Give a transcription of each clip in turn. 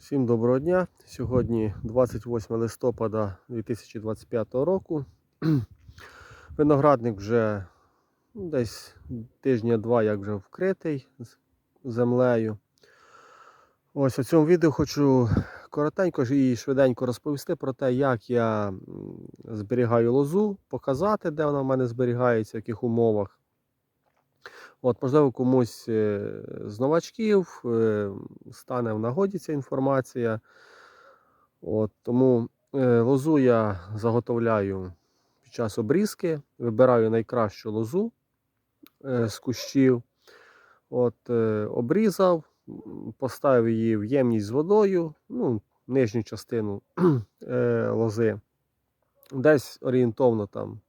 Всім доброго дня. Сьогодні 28 листопада 2025 року. Виноградник вже ну, десь тижня-два як вже вкритий землею. Ось у цьому відео хочу коротенько і швиденько розповісти про те, як я зберігаю лозу, показати, де вона в мене зберігається, в яких умовах. От, можливо, комусь е, з новачків е, стане в нагоді ця інформація. От, тому е, лозу я заготовляю під час обрізки, вибираю найкращу лозу з кущів. От, обрізав, поставив її в ємність з водою, ну, нижню частину лози. Десь орієнтовно там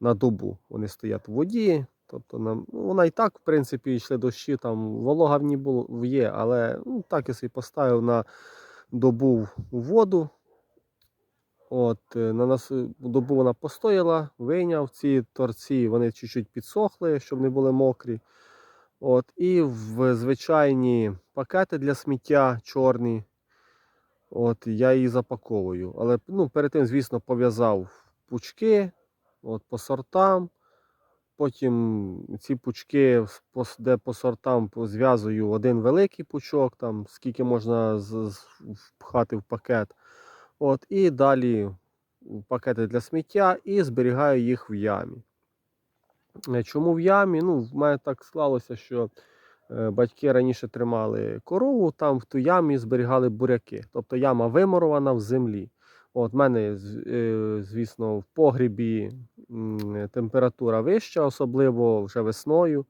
на добу вони стоять в воді. Тобто нам, ну, вона і так, в принципі, йшли дощі, там волога в ній було є, але ну, так я собі поставив на добу воду. От, е, на нас добу вона постояла, вийняв ці торці, вони чуть-чуть підсохли, щоб не були мокрі. От, і в звичайні пакети для сміття чорні. От, я її запаковую. Але ну, перед тим, звісно, пов'язав пучки от, по сортам. Потім ці пучки, де по сортам зв'язую один великий пучок, там, скільки можна впхати в пакет. От, і далі пакети для сміття і зберігаю їх в ямі. Е, Чому в ямі? Ну, в мене так склалося, що е, батьки раніше тримали корову, там в ту ямі зберігали буряки. Тобто яма вимурована в землі. От в мене, е, звісно, в погрібі температура вища, особливо вже весною.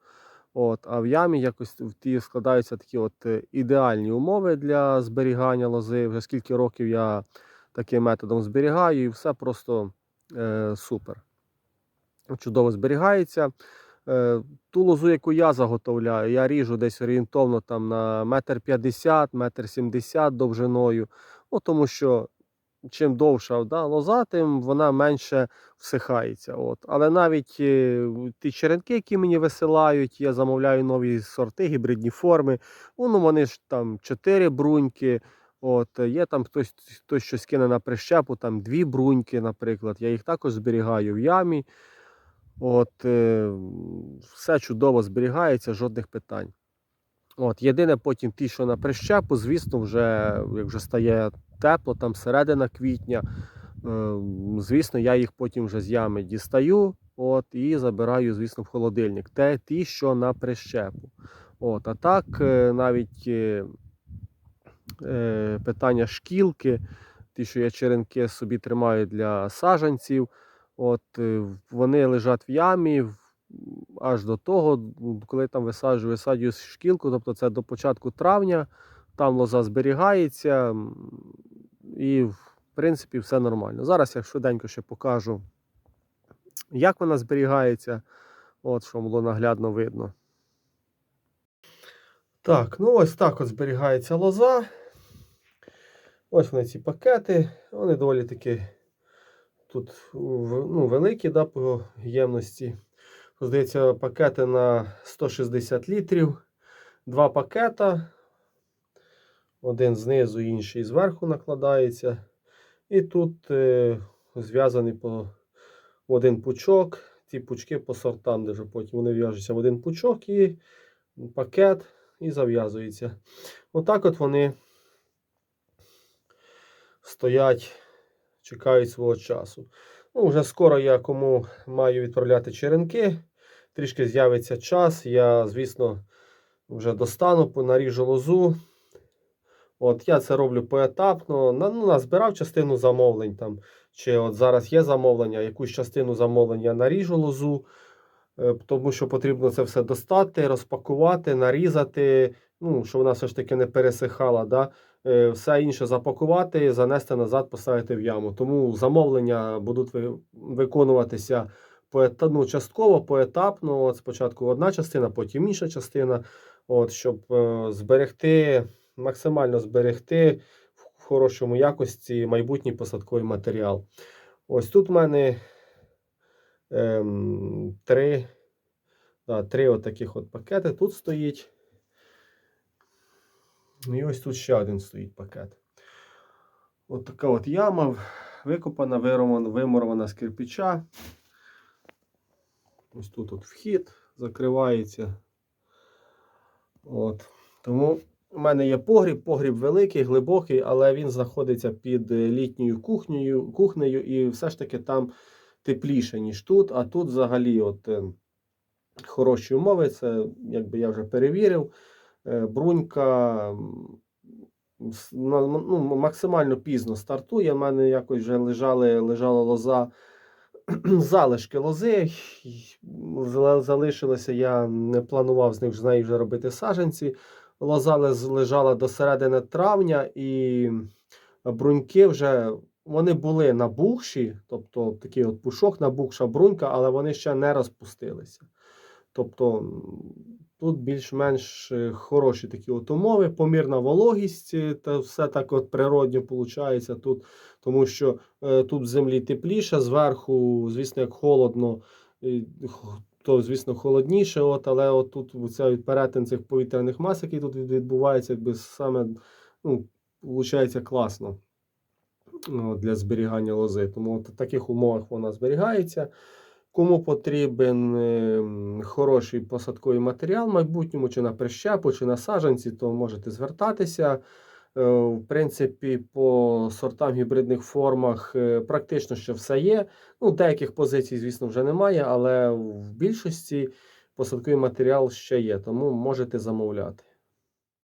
От, а в ямі якось в ті складаються такі от е, ідеальні умови для зберігання лози. Вже скільки років я таким методом зберігаю, і все просто е, супер. Чудово зберігається. Е, Ту лозу, яку я заготовляю, я ріжу десь орієнтовно там на метр п'ятдесят, метр сімдесят довжиною. Ну, тому що чим довша да, лоза, тим вона менше всихається. От. Але навіть е, ті черенки, які мені висилають, я замовляю нові сорти, гібридні форми. Ну, вони ж там чотири бруньки. От, є там хтось, хтось щось кине на прищепу, там дві бруньки, наприклад. Я їх також зберігаю в ямі. От, е, все чудово зберігається, жодних питань. От, єдине потім ті, що на прищепу, звісно, вже як вже стає тепло, там середина квітня. е, Звісно, я їх потім вже з ями дістаю от, і забираю, звісно, в холодильник. Те, ті, що на прищепу. От, а так, е, навіть е, е, питання шкілки, ті, що я черенки собі тримаю для саджанців, от, вони лежать в ямі аж до того, коли там висаджую, висаджую шкілку, тобто це до початку травня, там лоза зберігається, і в принципі все нормально. Зараз я швиденько ще покажу, як вона зберігається, от, щоб було наглядно видно. Так, ну ось так от зберігається лоза. Ось вони ці пакети. Вони доволі таки тут ну, великі да, по ємності. Здається, пакети на 160 літрів. Два пакета. Один знизу, інший зверху накладається. І тут е, зв'язаний по один пучок. Ці пучки по сортам, де потім вони в'яжуться в один пучок і пакет і зав'язується. Отак от вони стоять, чекають свого часу. Ну, вже скоро я кому маю відправляти черенки. Трішки з'явиться час. Я, звісно, вже достану, наріжу лозу. От я це роблю поетапно. Ну, назбирав частину замовлень там. Чи от зараз є замовлення, якусь частину замовлень я наріжу лозу, е, тому що потрібно це все достати, розпакувати, нарізати, ну, щоб вона все ж таки не пересихала. Да? Е, Все інше запакувати, занести назад, поставити в яму. Тому замовлення будуть виконуватися ну, частково, поетапно. От спочатку одна частина, потім інша частина. От, щоб е, зберегти, максимально зберегти в хорошому якості майбутній посадковий матеріал. Ось тут в мене ем, три, да, три таких от пакети тут стоїть. І ось тут ще один стоїть пакет. От така от яма викопана, вимурована з кирпича. Ось тут от вхід закривається. От. Тому у мене є погріб, погріб великий, глибокий, але він знаходиться під е, літньою кухнею, кухнею і все ж таки там тепліше, ніж тут. А тут взагалі от, е, хороші умови. Це якби я вже перевірив. Е, Брунька ну, максимально пізно стартує. У мене якось вже лежали, лежала лоза, залишки лози. залишилися. Я не планував з них з неї вже робити саженці. Лоза лежала до середини травня, і бруньки вже вони були набухші, тобто такий от пушок, набухша брунька, але вони ще не розпустилися. Тобто тут більш-менш е, хороші такі от умови, помірна вологість, е, та все так от природньо виходить тут, тому що е, тут в землі тепліше, зверху, звісно, як холодно, то, звісно, холодніше, от, але от тут цей перетин цих повітряних мас, який тут від- відбувається, якби саме ну, виходить класно ну, для зберігання лози. Тому от в таких умовах вона зберігається. Кому потрібен е, хороший посадковий матеріал в майбутньому, чи на прищепу, чи на саджанці, то можете звертатися. Е, В принципі, по сортам гібридних формах е, практично ще все є. Ну, деяких позицій, звісно, вже немає, але в більшості посадковий матеріал ще є, тому можете замовляти.